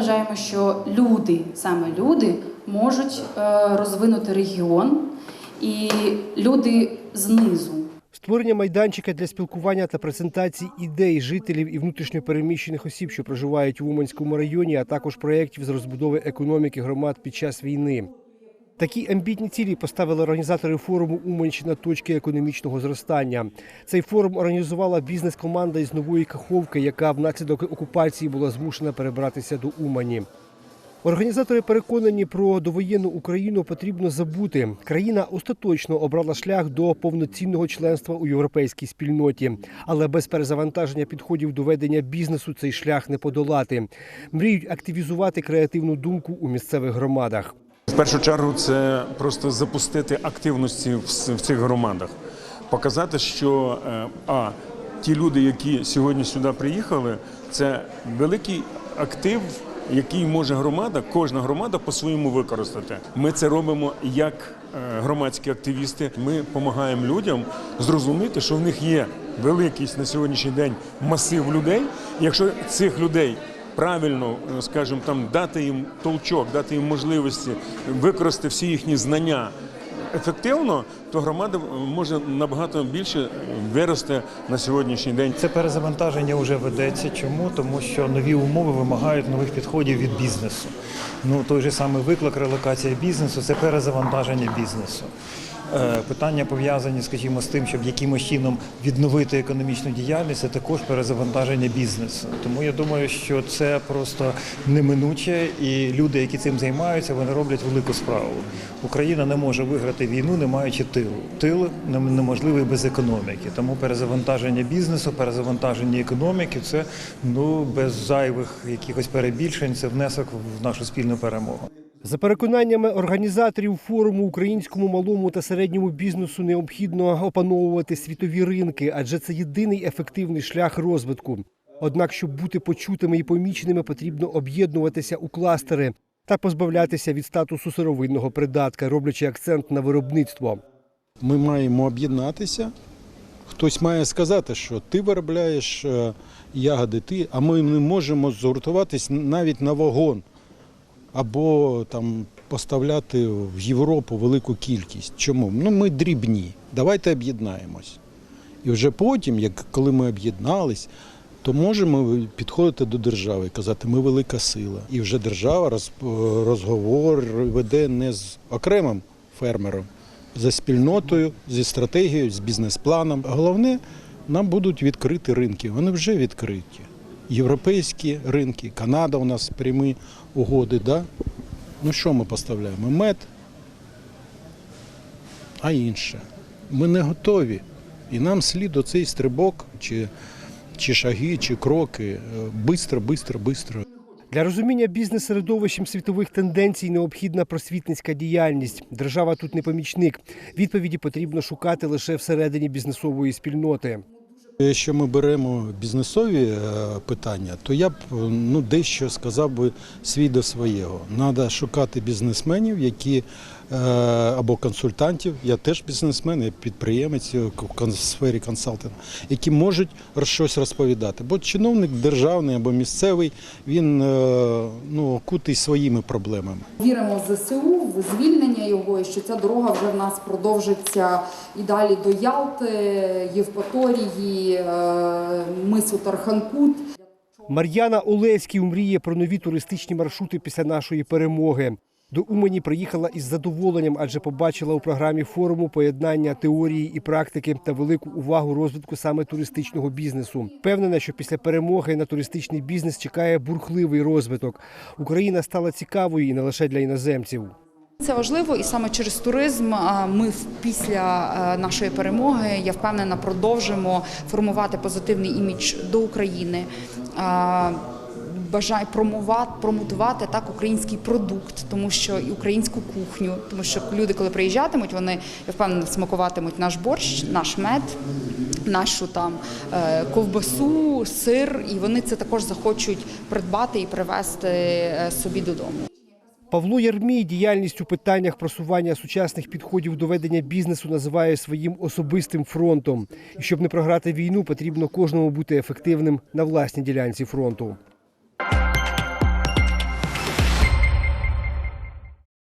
вважаємо, що люди, саме люди, можуть е, розвинути регіон і люди знизу. Створення майданчика для спілкування та презентації ідей жителів і внутрішньопереміщених осіб, що проживають в Уманському районі, а також проєктів з розбудови економіки громад під час війни. Такі амбітні цілі поставили організатори форуму Уманщина точки економічного зростання. Цей форум організувала бізнес-команда із нової Каховки, яка внаслідок окупації була змушена перебратися до Умані. Організатори переконані, про довоєнну Україну потрібно забути. Країна остаточно обрала шлях до повноцінного членства у європейській спільноті, але без перезавантаження підходів до ведення бізнесу цей шлях не подолати. Мріють активізувати креативну думку у місцевих громадах. Першу чергу це просто запустити активності в цих громадах, показати, що е, а ті люди, які сьогодні сюди приїхали, це великий актив, який може громада, кожна громада по-своєму використати. Ми це робимо як е, громадські активісти. Ми допомагаємо людям зрозуміти, що в них є великий на сьогоднішній день масив людей. Якщо цих людей правильно, е, скажімо, там дати їм толчок, дати їм можливості використати всі їхні знання ефективно, то громада е, може набагато більше вирости на сьогоднішній день. Це перезавантаження вже ведеться. Чому? Тому що нові умови вимагають нових підходів від бізнесу. Ну той же самий виклик релокація бізнесу це перезавантаження бізнесу. Е, Питання пов'язані, скажімо, з тим, щоб якимось чином відновити економічну діяльність, це також перезавантаження бізнесу. Тому я думаю, що це просто неминуче, і люди, які цим займаються, вони роблять велику справу. Україна не може виграти війну, не маючи тилу. Тил неможливий без економіки. Тому перезавантаження бізнесу, перезавантаження економіки це ну без зайвих якихось перебільшень, це внесок в нашу спільну перемогу. За переконаннями організаторів форуму українському малому та середньому бізнесу необхідно опановувати світові ринки, адже це єдиний ефективний шлях розвитку. Однак, щоб бути почутими і поміченими, потрібно об'єднуватися у кластери та позбавлятися від статусу сировинного придатка, роблячи акцент на виробництво. Ми маємо об'єднатися. Хтось має сказати, що ти виробляєш е, ягоди, ти, а ми не можемо згуртуватись навіть на вагон або там поставляти в Європу велику кількість. Чому? Ну ми дрібні. Давайте об'єднаємось. І вже потім, як коли ми об'єднались, то можемо підходити до держави і казати, ми велика сила. І вже держава роз, розговор веде не з окремим фермером, за спільнотою, зі стратегією, з бізнес-планом. Головне, нам будуть відкриті ринки. Вони вже відкриті. Європейські ринки, Канада у нас прямі угоди. Да? Ну що ми поставляємо? Мед, а інше. Ми не готові. І нам слід оцей стрибок, чи, чи шаги, чи кроки. Бистро, бистро, бистро. Для розуміння бізнес-середовищем світових тенденцій необхідна просвітницька діяльність. Держава тут не помічник. Відповіді потрібно шукати лише всередині бізнесової спільноти. Якщо ми беремо бізнесові е, питання, то я б ну, дещо сказав би свій до своєго. Треба шукати бізнесменів, які або консультантів, я теж бізнесмен, я підприємець в сфері консалтингу, які можуть роз- щось розповідати. Бо чиновник державний або місцевий, він е, ну, окутий своїми проблемами. Віримо в ЗСУ, в звільнення його, і що ця дорога вже в нас продовжиться і далі до Ялти, Євпаторії, е, мису Тарханкут. Мар'яна Олеський мріє про нові туристичні маршрути після нашої перемоги. До Умані приїхала із задоволенням, адже побачила у програмі форуму поєднання теорії і практики та велику увагу розвитку саме туристичного бізнесу. Впевнена, що після перемоги на туристичний бізнес чекає бурхливий розвиток. Україна стала цікавою і не лише для іноземців. Це важливо, і саме через туризм ми після нашої перемоги, я впевнена, продовжимо формувати позитивний імідж до України. Бажаю промувати, промотувати так український продукт, тому що і українську кухню, тому що люди, коли приїжджатимуть, вони я впевнена смакуватимуть наш борщ, наш мед, нашу там е, ковбасу, сир, і вони це також захочуть придбати і привезти е, собі додому. Павло Ярмій діяльність у питаннях просування сучасних підходів до ведення бізнесу називає своїм особистим фронтом. І щоб не програти війну, потрібно кожному бути ефективним на власній ділянці фронту.